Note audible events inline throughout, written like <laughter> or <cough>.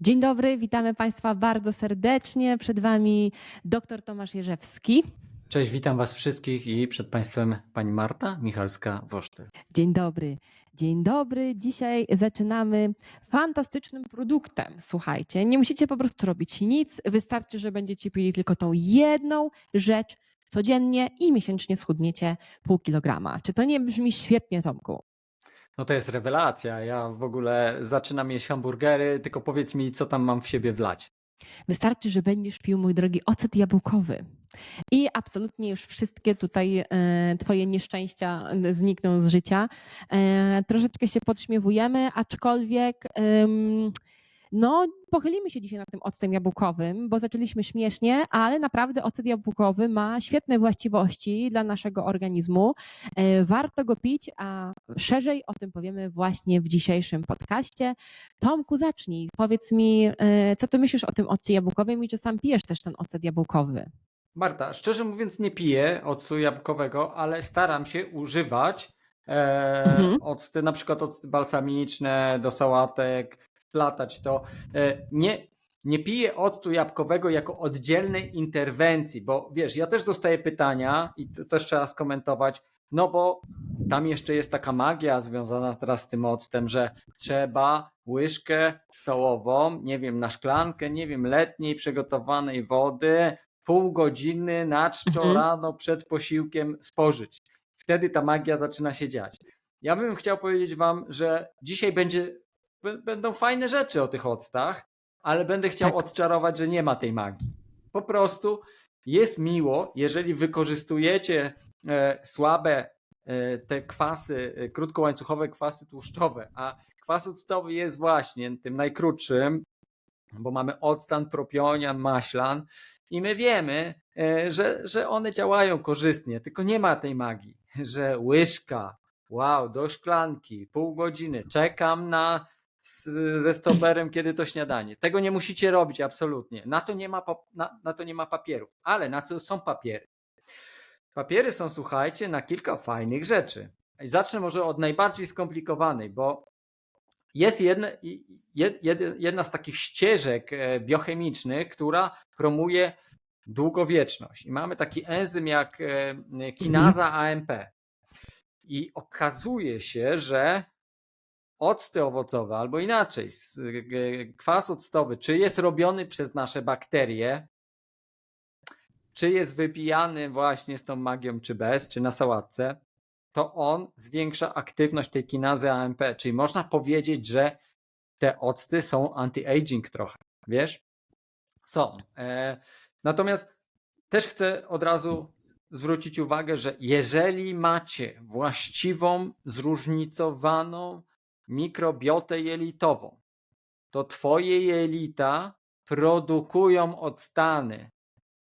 Dzień dobry, witamy Państwa bardzo serdecznie. Przed Wami dr Tomasz Jerzewski. Cześć, witam Was wszystkich i przed Państwem pani Marta Michalska-Woszter. Dzień dobry. Dzień dobry. Dzisiaj zaczynamy fantastycznym produktem. Słuchajcie, nie musicie po prostu robić nic. Wystarczy, że będziecie pili tylko tą jedną rzecz codziennie i miesięcznie schudniecie pół kilograma. Czy to nie brzmi świetnie, Tomku? No to jest rewelacja. Ja w ogóle zaczynam jeść hamburgery, tylko powiedz mi, co tam mam w siebie wlać. Wystarczy, że będziesz pił, mój drogi, ocet jabłkowy. I absolutnie już wszystkie tutaj e, Twoje nieszczęścia znikną z życia. E, troszeczkę się podśmiewujemy, aczkolwiek em, no, pochylimy się dzisiaj nad tym octem jabłkowym, bo zaczęliśmy śmiesznie, ale naprawdę ocet jabłkowy ma świetne właściwości dla naszego organizmu. E, Warto go pić, a szerzej o tym powiemy właśnie w dzisiejszym podcaście. Tomku, zacznij. Powiedz mi, e, co ty myślisz o tym occie jabłkowym i czy sam pijesz też ten ocet jabłkowy? Marta, szczerze mówiąc nie piję octu jabłkowego, ale staram się używać e, Mhm. octy, na przykład octy balsamiczne do sałatek, wplatać to. E, nie, nie piję octu jabłkowego jako oddzielnej interwencji, bo wiesz, ja też dostaję pytania i to też trzeba skomentować, no bo tam jeszcze jest taka magia związana teraz z tym octem, że trzeba łyżkę stołową, nie wiem, na szklankę, nie wiem, letniej przygotowanej wody, pół godziny na czczo Mhm. rano przed posiłkiem spożyć. Wtedy ta magia zaczyna się dziać. Ja bym chciał powiedzieć Wam, że dzisiaj będzie, będą fajne rzeczy o tych octach, ale będę chciał Tak. odczarować, że nie ma tej magii. Po prostu jest miło, jeżeli wykorzystujecie e, słabe e, te kwasy, e, krótkołańcuchowe kwasy tłuszczowe, a kwas octowy jest właśnie tym najkrótszym, bo mamy octan, propionian, maślan i my wiemy, e, że, że one działają korzystnie, tylko nie ma tej magii, że łyżka, wow, do szklanki, pół godziny, czekam na z, ze stoberem, kiedy to śniadanie. Tego nie musicie robić absolutnie. Na to nie ma, na, na to nie ma papierów. Ale na co są papiery? Papiery są, słuchajcie, na kilka fajnych rzeczy. I zacznę może od najbardziej skomplikowanej, bo jest jedna, jedna z takich ścieżek e, biochemicznych, która promuje długowieczność. I mamy taki enzym jak e, kinaza AMP. I okazuje się, że octy owocowe, albo inaczej, s- e, kwas octowy, czy jest robiony przez nasze bakterie, czy jest wypijany właśnie z tą magią, czy bez, czy na sałatce, to on zwiększa aktywność tej kinazy AMP. Czyli można powiedzieć, że te octy są anti-aging trochę, wiesz? Są. E, natomiast też chcę od razu zwrócić uwagę, że jeżeli macie właściwą, zróżnicowaną mikrobiotę jelitową, to twoje jelita produkują octany,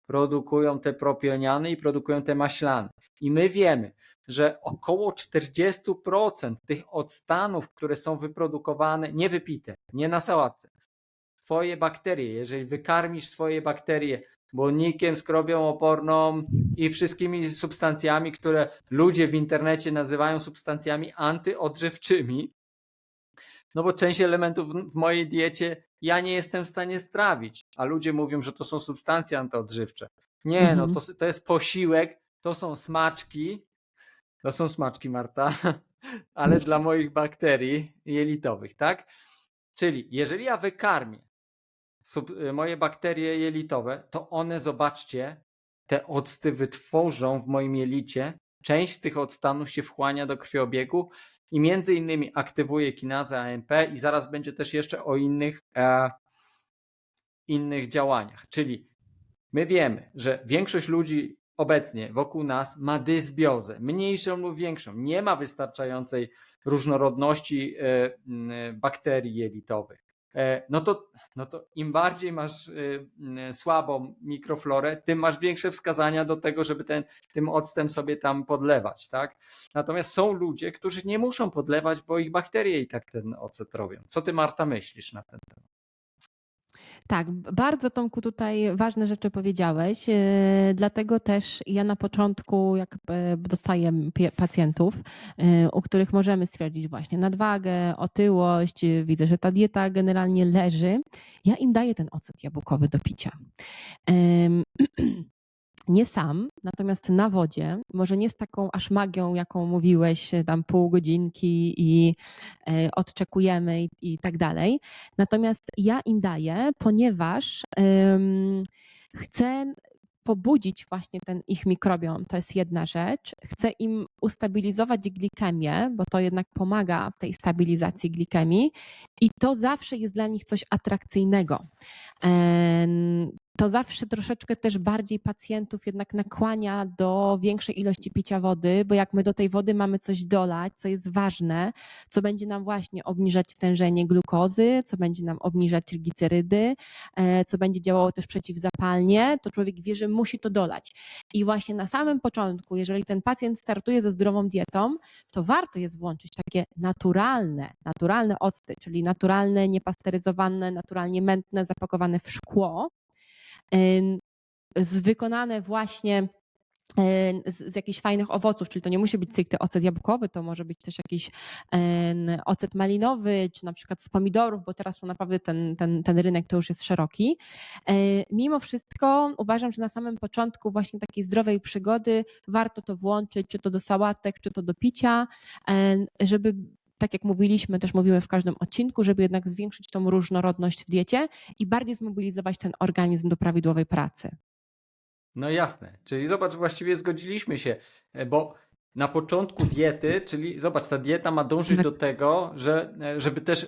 produkują te propioniany i produkują te maślany. I my wiemy, że około 40% tych octanów, które są wyprodukowane, nie wypite, nie na sałatce, twoje bakterie, jeżeli wykarmisz swoje bakterie błonnikiem, skrobią oporną i wszystkimi substancjami, które ludzie w internecie nazywają substancjami antyodżywczymi, no bo część elementów w- mojej diecie ja nie jestem w stanie strawić, a ludzie mówią, że to są substancje antyodżywcze. Nie, no Mhm. to, to jest posiłek, to są smaczki, to są smaczki, Marta, <laughs> ale dla moich bakterii jelitowych, tak? Czyli jeżeli ja wykarmię sub, y, moje bakterie jelitowe, to one, zobaczcie, te octy wytworzą w moim jelicie. Część z tych octanów się wchłania do krwiobiegu i między innymi aktywuje kinazę AMP i zaraz będzie też jeszcze o innych, e, innych działaniach. Czyli my wiemy, że większość ludzi obecnie wokół nas ma dysbiozę, mniejszą lub większą. Nie ma wystarczającej różnorodności e, m, bakterii jelitowych. E, No to, no to im bardziej masz e, m, słabą mikroflorę, tym masz większe wskazania do tego, żeby ten, tym octem sobie tam podlewać. Tak? Natomiast są ludzie, którzy nie muszą podlewać, bo ich bakterie i tak ten ocet robią. Co ty, Marta, myślisz na ten temat? Tak, bardzo Tomku tutaj ważne rzeczy powiedziałeś, e, dlatego też ja na początku, jak e, dostaję pacjentów, e, u których możemy stwierdzić właśnie nadwagę, otyłość, widzę, że ta dieta generalnie leży, ja im daję ten ocet jabłkowy do picia. <clears throat> Nie sam, natomiast na wodzie, może nie z taką aż magią, jaką mówiłeś, e, tam pół godzinki i e, odczekujemy i, i tak dalej. Natomiast ja im daję, ponieważ em, chcę pobudzić właśnie ten ich mikrobiom, to jest jedna rzecz. Chcę im ustabilizować glikemię, bo to jednak pomaga w tej stabilizacji glikemii i to zawsze jest dla nich coś atrakcyjnego. To zawsze troszeczkę też bardziej pacjentów jednak nakłania do większej ilości picia wody, bo jak my do tej wody mamy coś dolać, co jest ważne, co będzie nam właśnie obniżać stężenie glukozy, co będzie nam obniżać triglicerydy, e, co będzie działało też przeciwzapalnie, to człowiek wie, że musi to dolać. I właśnie na samym początku, jeżeli ten pacjent startuje ze zdrową dietą, to warto jest włączyć takie naturalne, naturalne octy, czyli naturalne, niepasteryzowane, naturalnie mętne, zapakowane w szkło, wykonane właśnie z, z jakichś fajnych owoców, czyli to nie musi być stricte ocet jabłkowy, to może być też jakiś ocet malinowy, czy na przykład z pomidorów, bo teraz to naprawdę ten, ten, ten rynek to już jest szeroki. E, Mimo wszystko uważam, że na samym początku właśnie takiej zdrowej przygody warto to włączyć, czy to do sałatek, czy to do picia, żeby tak jak mówiliśmy, też mówimy w każdym odcinku, żeby jednak zwiększyć tą różnorodność w diecie i bardziej zmobilizować ten organizm do prawidłowej pracy. No jasne, czyli zobacz, właściwie zgodziliśmy się, e, bo na początku diety, czyli zobacz, ta dieta ma dążyć Wy- do tego, że, e, żeby też e,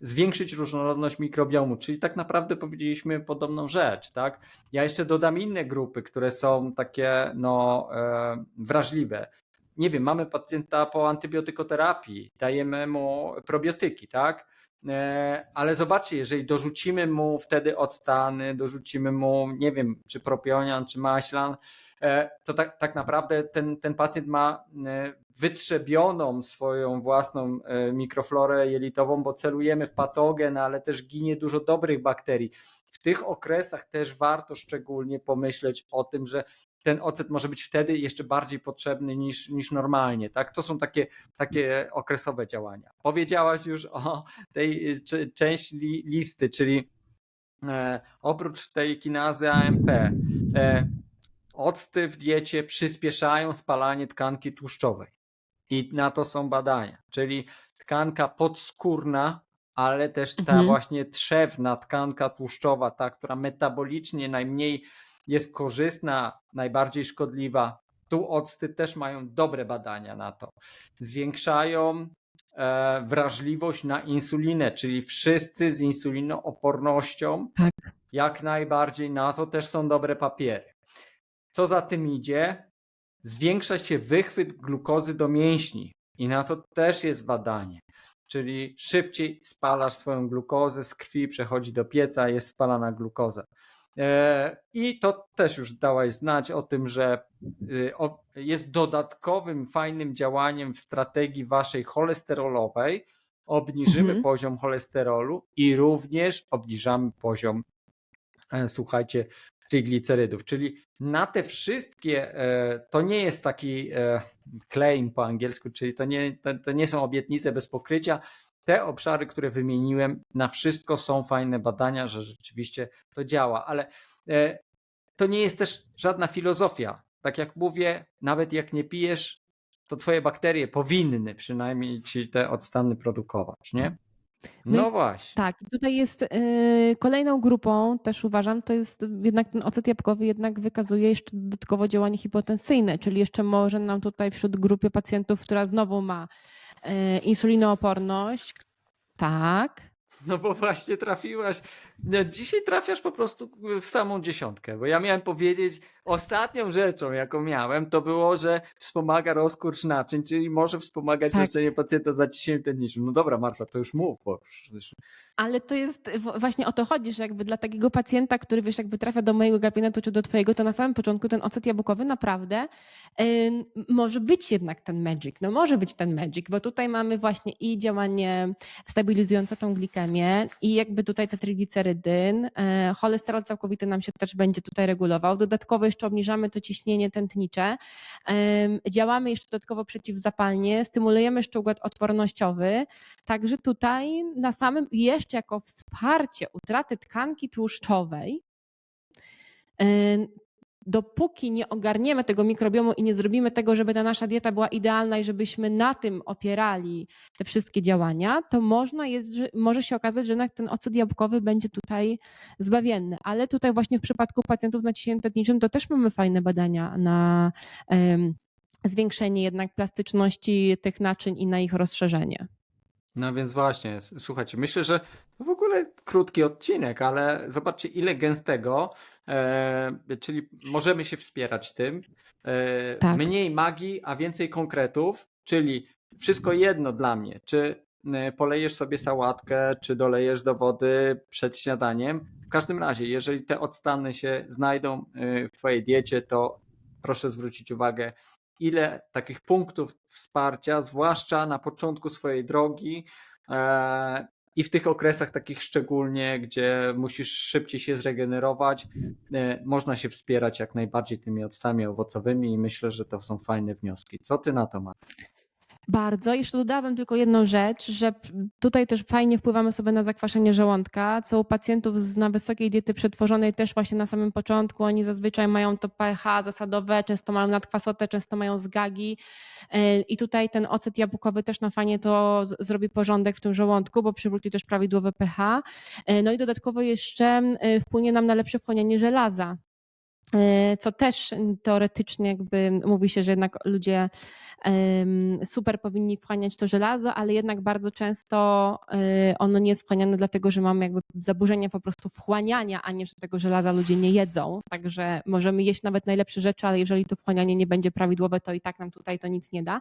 zwiększyć różnorodność mikrobiomu, czyli tak naprawdę powiedzieliśmy podobną rzecz, tak? Ja jeszcze dodam inne grupy, które są takie no, e, wrażliwe. Nie wiem, mamy pacjenta po antybiotykoterapii, dajemy mu probiotyki, tak? E, Ale zobaczcie, jeżeli dorzucimy mu wtedy octany, dorzucimy mu, nie wiem, czy propionian, czy maślan, e, to tak, tak naprawdę ten, ten pacjent ma e, wytrzebioną swoją własną mikroflorę jelitową, bo celujemy w patogen, ale też ginie dużo dobrych bakterii. W tych okresach też warto szczególnie pomyśleć o tym, że ten ocet może być wtedy jeszcze bardziej potrzebny niż, niż normalnie. Tak? To są takie, takie okresowe działania. Powiedziałaś już o tej y, li, listy, czyli e, oprócz tej kinazy AMP, e, octy w diecie przyspieszają spalanie tkanki tłuszczowej. I na to są badania, czyli tkanka podskórna, ale też ta Mhm. właśnie trzewna tkanka tłuszczowa, ta, która metabolicznie najmniej jest korzystna, najbardziej szkodliwa. Tu octy też mają dobre badania na to. Zwiększają e, wrażliwość na insulinę, czyli wszyscy z insulinoopornością, Tak. jak najbardziej na to też są dobre papiery. Co za tym idzie? Zwiększa się wychwyt glukozy do mięśni i na to też jest badanie. Czyli szybciej spalasz swoją glukozę z krwi, przechodzi do pieca, jest spalana glukoza. E, I to też już dałaś znać o tym, że y, jest dodatkowym fajnym działaniem w strategii waszej cholesterolowej. Obniżymy Mhm. poziom cholesterolu i również obniżamy poziom, e, słuchajcie, triglicerydów. Czyli na te wszystkie, e, to nie jest taki claim po angielsku, czyli to nie, to, to nie są obietnice bez pokrycia. Te obszary, które wymieniłem, na wszystko są fajne badania, że rzeczywiście to działa, ale e, to nie jest też żadna filozofia. Tak jak mówię, nawet jak nie pijesz, to twoje bakterie powinny przynajmniej ci te odstany produkować, nie? No No właśnie. Tak, i tutaj jest y, kolejną grupą, też uważam, to jest jednak ten ocet jabłkowy jednak wykazuje jeszcze dodatkowo działanie hipotensyjne, czyli jeszcze może nam tutaj wśród grupy pacjentów, która znowu ma insulinooporność, tak, No bo właśnie trafiłaś. No, dzisiaj trafiasz po prostu w samą dziesiątkę, bo ja miałem powiedzieć, ostatnią rzeczą, jaką miałem, to było, że wspomaga rozkurcz naczyń, czyli może wspomagać Tak. leczenie pacjenta za ciśnieniem tętniczym. No dobra, Marta, to już mów, bo już, ale to jest właśnie o to chodzi, że jakby dla takiego pacjenta, który wiesz, jakby trafia do mojego gabinetu czy do twojego, to na samym początku ten ocet jabłkowy naprawdę ym, może być jednak ten magic, no może być ten magic, bo tutaj mamy właśnie i działanie stabilizujące tą glikemię, i jakby tutaj te triglicerydyn, e, cholesterol całkowity nam się też będzie tutaj regulował. Dodatkowo jeszcze obniżamy to ciśnienie tętnicze. Em, Działamy jeszcze dodatkowo przeciwzapalnie, stymulujemy jeszcze odpornościowy. Także tutaj na samym jeszcze jako wsparcie utraty tkanki tłuszczowej, em, dopóki nie ogarniemy tego mikrobiomu i nie zrobimy tego, żeby ta nasza dieta była idealna i żebyśmy na tym opierali te wszystkie działania, to można może się okazać, że ten ocet jabłkowy będzie tutaj zbawienny. Ale tutaj właśnie w przypadku pacjentów z naciśnieniem tętniczym to też mamy fajne badania na em, zwiększenie jednak plastyczności tych naczyń i na ich rozszerzenie. No więc właśnie, s- słuchajcie, myślę, że to w ogóle krótki odcinek, ale zobaczcie ile gęstego, e, czyli możemy się wspierać tym. E, Tak. Mniej magii, a więcej konkretów, czyli wszystko jedno dla mnie, czy e, polejesz sobie sałatkę, czy dolejesz do wody przed śniadaniem. W każdym razie, jeżeli te odstany się znajdą e, w Twojej diecie, to proszę zwrócić uwagę, ile takich punktów wsparcia, zwłaszcza na początku swojej drogi e, i w tych okresach takich szczególnie, gdzie musisz szybciej się zregenerować, e, można się wspierać jak najbardziej tymi octami owocowymi i myślę, że to są fajne wnioski. Co ty na to masz? Bardzo. Jeszcze dodałabym tylko jedną rzecz, że tutaj też fajnie wpływamy sobie na zakwaszenie żołądka, co u pacjentów z, na wysokiej diety przetworzonej też właśnie na samym początku, oni zazwyczaj mają to pH zasadowe, często mają nadkwasotę, często mają zgagi e, i tutaj ten ocet jabłkowy też na fajnie to zrobi porządek w tym żołądku, bo przywróci też prawidłowe pH. E, No i dodatkowo jeszcze e, wpłynie nam na lepsze wchłanianie żelaza. E, Co też teoretycznie jakby mówi się, że jednak ludzie super powinni wchłaniać to żelazo, ale jednak bardzo często e, ono nie jest wchłaniane dlatego, że mamy jakby zaburzenia po prostu wchłaniania, a nie, że tego żelaza ludzie nie jedzą. Także możemy jeść nawet najlepsze rzeczy, ale jeżeli to wchłanianie nie będzie prawidłowe, to i tak nam tutaj to nic nie da.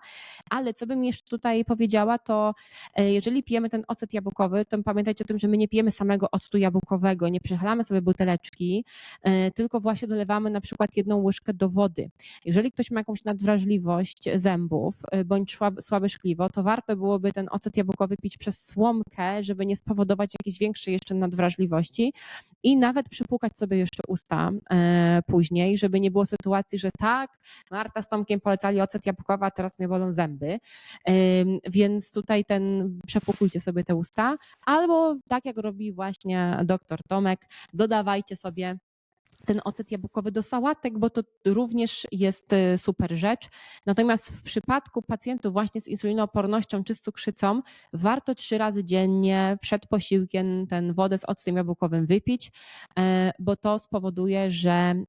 Ale co bym jeszcze tutaj powiedziała, to e, jeżeli pijemy ten ocet jabłkowy, to pamiętajcie o tym, że my nie pijemy samego octu jabłkowego, nie przechylamy sobie buteleczki, tylko właśnie dolewamy na przykład jedną łyżkę do wody. Jeżeli ktoś ma jakąś nadwrażliwość zębów y, bądź słabe szkliwo, to warto byłoby ten ocet jabłkowy pić przez słomkę, żeby nie spowodować jakiejś większej jeszcze nadwrażliwości i nawet przypłukać sobie jeszcze usta e, później, żeby nie było sytuacji, że tak, Marta z Tomkiem polecali ocet jabłkowy, a teraz mnie bolą zęby. Ym, Więc tutaj ten przepłukujcie sobie te usta, albo tak jak robi właśnie doktor Tomek, dodawajcie sobie ten ocet jabłkowy do sałatek, bo to również jest y, super rzecz. Natomiast w przypadku pacjentów właśnie z insulinoopornością czy z cukrzycą, warto trzy razy dziennie przed posiłkiem ten wodę z octem jabłkowym wypić, e, bo to spowoduje, że e,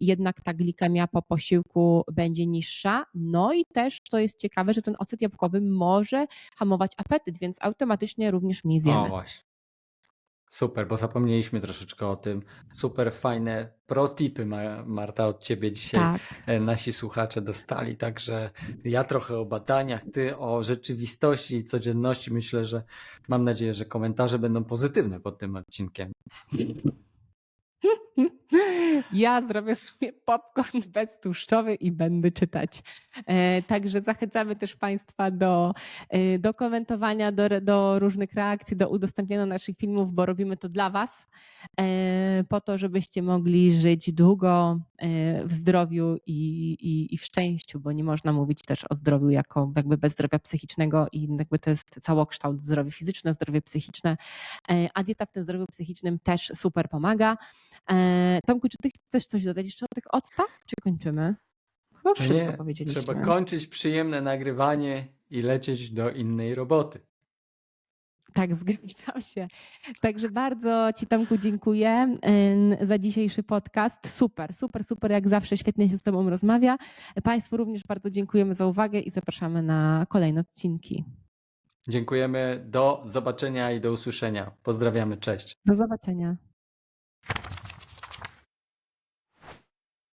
jednak ta glikemia po posiłku będzie niższa. No i też, co jest ciekawe, że ten ocet jabłkowy może hamować apetyt, więc automatycznie również mniej O zjemy. właśnie. Super, bo zapomnieliśmy troszeczkę o tym. Super fajne protipy, Ma- Marta, od ciebie dzisiaj Tak. e, nasi słuchacze dostali. Także ja trochę o badaniach, ty o rzeczywistości i codzienności. Myślę, że mam nadzieję, że komentarze będą pozytywne pod tym odcinkiem. <laughs> Ja zrobię sobie popcorn beztłuszczowy i będę czytać. E, Także zachęcamy też Państwa do, e, do komentowania, do, do różnych reakcji, do udostępniania naszych filmów, bo robimy to dla Was, e, po to, żebyście mogli żyć długo w zdrowiu i, i, i w szczęściu, bo nie można mówić też o zdrowiu jako jakby bez zdrowia psychicznego i jakby to jest całokształt zdrowie fizyczne, zdrowie psychiczne, a dieta w tym zdrowiu psychicznym też super pomaga. Tomku, czy ty chcesz coś dodać jeszcze o tych octach, czy kończymy? Chyba wszystko Nie, powiedzieliśmy. trzeba kończyć przyjemne nagrywanie i lecieć do innej roboty. Tak, <laughs> zgadzam się. Także bardzo Ci Tomku dziękuję za dzisiejszy podcast. Super, super, super, jak zawsze świetnie się z Tobą rozmawia. Państwu również bardzo dziękujemy za uwagę i zapraszamy na kolejne odcinki. Dziękujemy, do zobaczenia i do usłyszenia. Pozdrawiamy, cześć. Do zobaczenia.